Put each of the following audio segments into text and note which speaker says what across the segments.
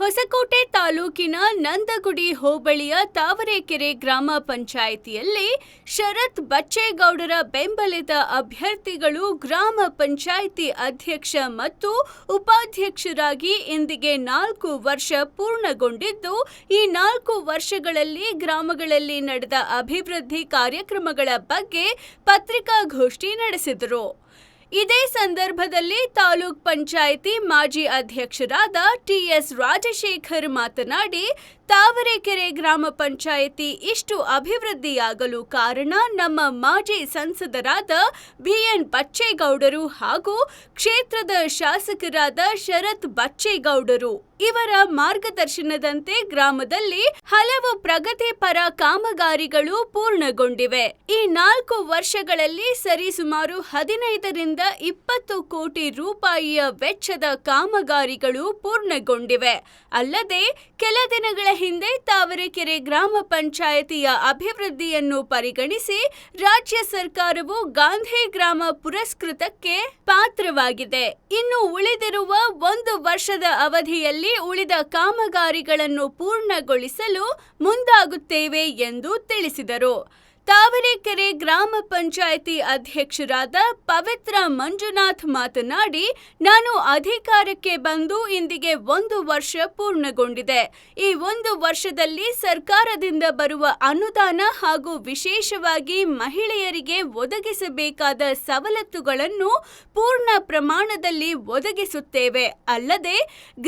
Speaker 1: ಹೊಸಕೋಟೆ ತಾಲೂಕಿನ ನಂದಗುಡಿ ಹೋಬಳಿಯ ತಾವರೆಕೆರೆ ಗ್ರಾಮ ಪಂಚಾಯಿತಿಯಲ್ಲಿ ಶರತ್ ಬಚ್ಚೇಗೌಡರ ಬೆಂಬಲಿತ ಅಭ್ಯರ್ಥಿಗಳು ಗ್ರಾಮ ಪಂಚಾಯಿತಿ ಅಧ್ಯಕ್ಷ ಮತ್ತು ಉಪಾಧ್ಯಕ್ಷರಾಗಿ ಇಂದಿಗೆ ನಾಲ್ಕು ವರ್ಷ ಪೂರ್ಣಗೊಂಡಿದ್ದು, ಈ ನಾಲ್ಕು ವರ್ಷಗಳಲ್ಲಿ ಗ್ರಾಮಗಳಲ್ಲಿ ನಡೆದ ಅಭಿವೃದ್ಧಿ ಕಾರ್ಯಕ್ರಮಗಳ ಬಗ್ಗೆ ಪತ್ರಿಕಾಗೋಷ್ಠಿ ನಡೆಸಿದರು. ಇದೇ ಸಂದರ್ಭದಲ್ಲಿ ತಾಲೂಕ್ ಪಂಚಾಯಿತಿ ಮಾಜಿ ಅಧ್ಯಕ್ಷರಾದ ಟಿಎಸ್ ರಾಜಶೇಖರ್ ಮಾತನಾಡಿ ತಾವರೆಕೆರೆ ಗ್ರಾಮ ಪಂಚಾಯಿತಿ ಇಷ್ಟು ಅಭಿವೃದ್ಧಿಯಾಗಲು ಕಾರಣ ನಮ್ಮ ಮಾಜಿ ಸಂಸದರಾದ ಬಿಎನ್ ಬಚ್ಚೇಗೌಡರು ಹಾಗೂ ಕ್ಷೇತ್ರದ ಶಾಸಕರಾದ ಶರತ್ ಬಚ್ಚೇಗೌಡರು. ಇವರ ಮಾರ್ಗದರ್ಶನದಂತೆ ಗ್ರಾಮದಲ್ಲಿ ಹಲವು ಪ್ರಗತಿಪರ ಕಾಮಗಾರಿಗಳು ಪೂರ್ಣಗೊಂಡಿವೆ. ಈ ನಾಲ್ಕು ವರ್ಷಗಳಲ್ಲಿ ಸರಿಸುಮಾರು ಹದಿನೈದರಿಂದ ಇಪ್ಪತ್ತು ಕೋಟಿ ರೂಪಾಯಿಯ ವೆಚ್ಚದ ಕಾಮಗಾರಿಗಳು ಪೂರ್ಣಗೊಂಡಿವೆ. ಅಲ್ಲದೆ ಕೆಲ ದಿನಗಳ ಹಿಂದೆ ತಾವರೆಕೆರೆ ಗ್ರಾಮ ಪಂಚಾಯಿತಿಯ ಅಭಿವೃದ್ಧಿಯನ್ನು ಪರಿಗಣಿಸಿ ರಾಜ್ಯ ಸರ್ಕಾರವು ಗಾಂಧಿ ಗ್ರಾಮ ಪುರಸ್ಕೃತಕ್ಕೆ ಪಾತ್ರವಾಗಿದೆ. ಇನ್ನು ಉಳಿದಿರುವ ಒಂದು ವರ್ಷದ ಅವಧಿಯಲ್ಲಿ ಉಳಿದ ಕಾಮಗಾರಿಗಳನ್ನು ಪೂರ್ಣಗೊಳಿಸಲು ಮುಂದಾಗುತ್ತೇವೆ ಎಂದು ತಿಳಿಸಿದರು. ತಾವರೆಕೆರೆ ಗ್ರಾಮ ಪಂಚಾಯಿತಿ ಅಧ್ಯಕ್ಷರಾದ ಪವಿತ್ರ ಮಂಜುನಾಥ್ ಮಾತನಾಡಿ, ನಾನು ಅಧಿಕಾರಕ್ಕೆ ಬಂದು ಇಂದಿಗೆ ಒಂದು ವರ್ಷ ಪೂರ್ಣಗೊಂಡಿದೆ. ಈ ಒಂದು ವರ್ಷದಲ್ಲಿ ಸರ್ಕಾರದಿಂದ ಬರುವ ಅನುದಾನ ಹಾಗೂ ವಿಶೇಷವಾಗಿ ಮಹಿಳೆಯರಿಗೆ ಒದಗಿಸಬೇಕಾದ ಸವಲತ್ತುಗಳನ್ನು ಪೂರ್ಣ ಪ್ರಮಾಣದಲ್ಲಿ ಒದಗಿಸುತ್ತೇವೆ. ಅಲ್ಲದೆ,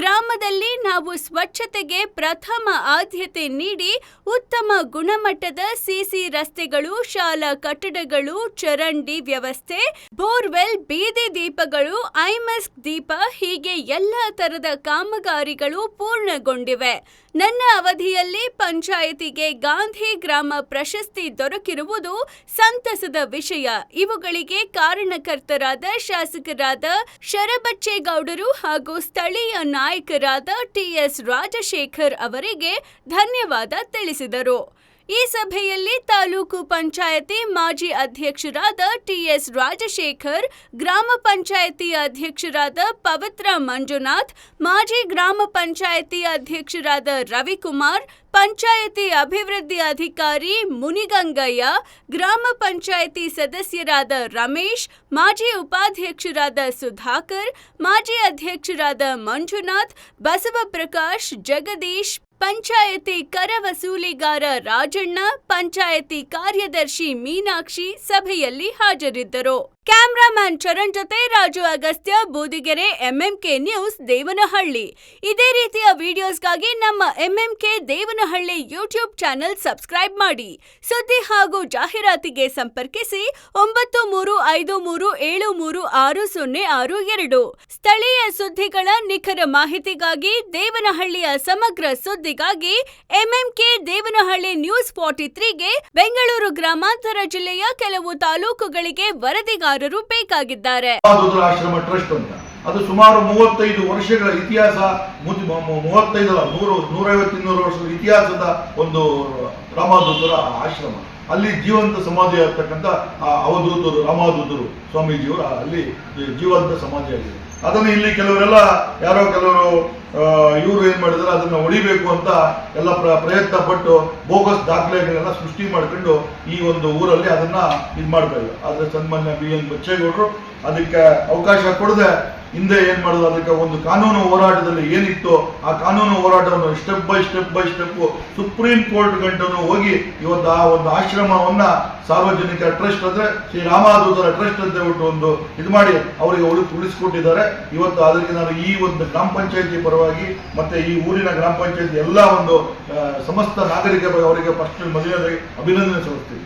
Speaker 1: ಗ್ರಾಮದಲ್ಲಿ ನಾವು ಸ್ವಚ್ಛತೆಗೆ ಪ್ರಥಮ ಆದ್ಯತೆ ನೀಡಿ, ಉತ್ತಮ ಗುಣಮಟ್ಟದ ಸಿಸಿ ರಸ್ತೆಗಳು ಶಾಲಾ ಕಟ್ಟಡಗಳು, ಚರಂಡಿ ವ್ಯವಸ್ಥೆ, ಬೋರ್ವೆಲ್, ಬೀದಿ ದೀಪಗಳು, ಐಮಸ್ಕ್ ದೀಪ ಹೀಗೆ ಎಲ್ಲ ತರದ ಕಾಮಗಾರಿಗಳು ಪೂರ್ಣಗೊಂಡಿವೆ. ನನ್ನ ಅವಧಿಯಲ್ಲಿ ಪಂಚಾಯಿತಿಗೆ ಗಾಂಧಿ ಗ್ರಾಮ ಪ್ರಶಸ್ತಿ ದೊರಕಿರುವುದು ಸಂತಸದ ವಿಷಯ. ಇವುಗಳಿಗೆ ಕಾರಣಕರ್ತರಾದ ಶಾಸಕರಾದ ಶರಬಚ್ಚೇಗೌಡರು ಹಾಗೂ ಸ್ಥಳೀಯ ನಾಯಕರಾದ ಟಿಎಸ್ ರಾಜಶೇಖರ್ ಅವರಿಗೆ ಧನ್ಯವಾದ ತಿಳಿಸಿದರು. ಈ ಸಭೆಯಲ್ಲಿ ತಾಲೂಕು ಪಂಚಾಯತಿ ಮಾಜಿ ಅಧ್ಯಕ್ಷರಾದ ಟಿಎಸ್ ರಾಜಶೇಖರ್, ಗ್ರಾಮ ಪಂಚಾಯತಿ ಅಧ್ಯಕ್ಷರಾದ ಪವಿತ್ರ ಮಂಜುನಾಥ್, ಮಾಜಿ ಗ್ರಾಮ ಪಂಚಾಯತಿ ಅಧ್ಯಕ್ಷರಾದ ರವಿಕುಮಾರ್, ಪಂಚಾಯತಿ ಅಭಿವೃದ್ಧಿ ಅಧಿಕಾರಿ ಮುನಿಗಂಗಯ್ಯ, ಗ್ರಾಮ ಪಂಚಾಯತಿ ಸದಸ್ಯರಾದ ರಮೇಶ್, ಮಾಜಿ ಉಪಾಧ್ಯಕ್ಷರಾದ ಸುಧಾಕರ್, ಮಾಜಿ ಅಧ್ಯಕ್ಷರಾದ ಮಂಜುನಾಥ್ ಬಸವಪ್ರಕಾಶ್ ಜಗದೀಶ್ ಪಂಚಾಯತಿ ಕರ ವಸೂಲಿಗಾರ ರಾಜಣ್ಣ ಪಂಚಾಯತಿ ಕಾರ್ಯದರ್ಶಿ ಮೀನಾಕ್ಷಿ ಸಭೆಯಲ್ಲಿ ಹಾಜರಿದ್ದರು. ಕ್ಯಾಮ್ರಾಮ್ಯಾನ್ ಚರಣ್ ಜೊತೆ ರಾಜು ಅಗಸ್ತ್ಯ, ಬೂದಿಗೆರೆ, ಎಂಎಂಕೆ ನ್ಯೂಸ್ ದೇವನಹಳ್ಳಿ. ಇದೇ ರೀತಿಯ ವಿಡಿಯೋಸ್ಗಾಗಿ ನಮ್ಮ MMK Devanahalli YouTube channel subscribe ಮಾಡಿ. ಸುದ್ದಿ ಹಾಗೂ ಜಾಹೀರಾತಿಗೆ ಸಂಪರ್ಕಿಸಿ ಒಂಬತ್ತು ಮೂರು ಐದು ಮೂರು ಏಳು ಮೂರು ಆರು ಸೊನ್ನೆ ಆರು ಎರಡು. ಸ್ಥಳೀಯ ಸುದ್ದಿಗಳ ನಿಖರ ಮಾಹಿತಿಗಾಗಿ ದೇವನಹಳ್ಳಿಯ ಸಮಗ್ರ ಸುದ್ದಿಗಾಗಿ ಎಂಎಂಕೆ ದೇವನಹಳ್ಳಿ ನ್ಯೂಸ್ ಫಾರ್ಟಿ ತ್ರೀಗೆ ಬೆಂಗಳೂರು ಗ್ರಾಮಾಂತರ ಜಿಲ್ಲೆಯ ಕೆಲವು ತಾಲೂಕುಗಳಿಗೆ ವರದಿಗಾರರು ಬೇಕಾಗಿದ್ದಾರೆ.
Speaker 2: ಆಶ್ರಮ ಟ್ರಸ್ಟ್ ಅಂತ. ಅದು ಸುಮಾರು ಮೂವತ್ತೈದು ವರ್ಷಗಳ ಇತಿಹಾಸ ಮೂವತ್ತೈದು ನೂರು ನೂರೈವತ್ತು ಇನ್ನೂರು ವರ್ಷದ ಇತಿಹಾಸದ ಒಂದು ರಾಮದೂತರ ಆಶ್ರಮ. ಅಲ್ಲಿ ಜೀವಂತ ಸಮಾಧಿ ಆಗ್ತಕ್ಕಂಥ ಅವಧೂತರು ರಾಮದೂತರು ಸ್ವಾಮೀಜಿಯವರು ಅಲ್ಲಿ ಜೀವಂತ ಸಮಾಧಿ ಆಗಿದೆ. ಅದನ್ನು ಇಲ್ಲಿ ಕೆಲವರೆಲ್ಲ, ಯಾರೋ ಕೆಲವರು ಇವರು ಏನು ಮಾಡಿದ್ರೆ, ಅದನ್ನು ಹೊಡಿಬೇಕು ಅಂತ ಎಲ್ಲ ಪ್ರ- ಪ್ರಯತ್ನ ಪಟ್ಟು ಬೋಗಸ್ ದಾಖಲೆಗಳೆಲ್ಲ ಸೃಷ್ಟಿ ಮಾಡಿಕೊಂಡು ಈ ಒಂದು ಊರಲ್ಲಿ ಅದನ್ನು ಇದು ಆದರೆ ಆದ್ರೆ ಸನ್ಮಾನ್ಯ ಬಿ ಎನ್ ಬಚ್ಚೇಗೌಡರು ಅದಕ್ಕೆ ಅವಕಾಶ ಕೊಡದೆ ಹಿಂದೆ ಏನ್ ಮಾಡೋದು ಅದಕ್ಕೆ ಒಂದು ಕಾನೂನು ಹೋರಾಟದಲ್ಲಿ ಏನಿತ್ತು ಆ ಕಾನೂನು ಹೋರಾಟವನ್ನು step by step by step supreme court ಗಂಟನು ಹೋಗಿ ಇವತ್ತು ಆ ಒಂದು ಆಶ್ರಮವನ್ನ ಸಾರ್ವಜನಿಕ ಟ್ರಸ್ಟ್ ಅಂದ್ರೆ ಶ್ರೀ ರಾಮದೂತರ ಟ್ರಸ್ಟ್ ಅಂತ ಹೇಳ್ಬಿಟ್ಟು ಒಂದು ಇದು ಮಾಡಿ ಅವರಿಗೆ ಉಳಿ, ಉಳಿಸ್ಕೊಟ್ಟಿದ್ದಾರೆ. ಇವತ್ತು ಅದಕ್ಕೆ ನಾನು ಈ ಒಂದು ಗ್ರಾಮ ಪಂಚಾಯತಿ ಪರವಾಗಿ ಮತ್ತೆ ಈ ಊರಿನ ಗ್ರಾಮ ಪಂಚಾಯತಿ ಎಲ್ಲ ಒಂದು ಸಮಸ್ತ ನಾಗರಿಕ ಅವರಿಗೆ ಫಸ್ಟ್ ಮದುವೆ ಅಭಿನಂದನೆ ಸಲ್ಲಿಸ್ತೀನಿ.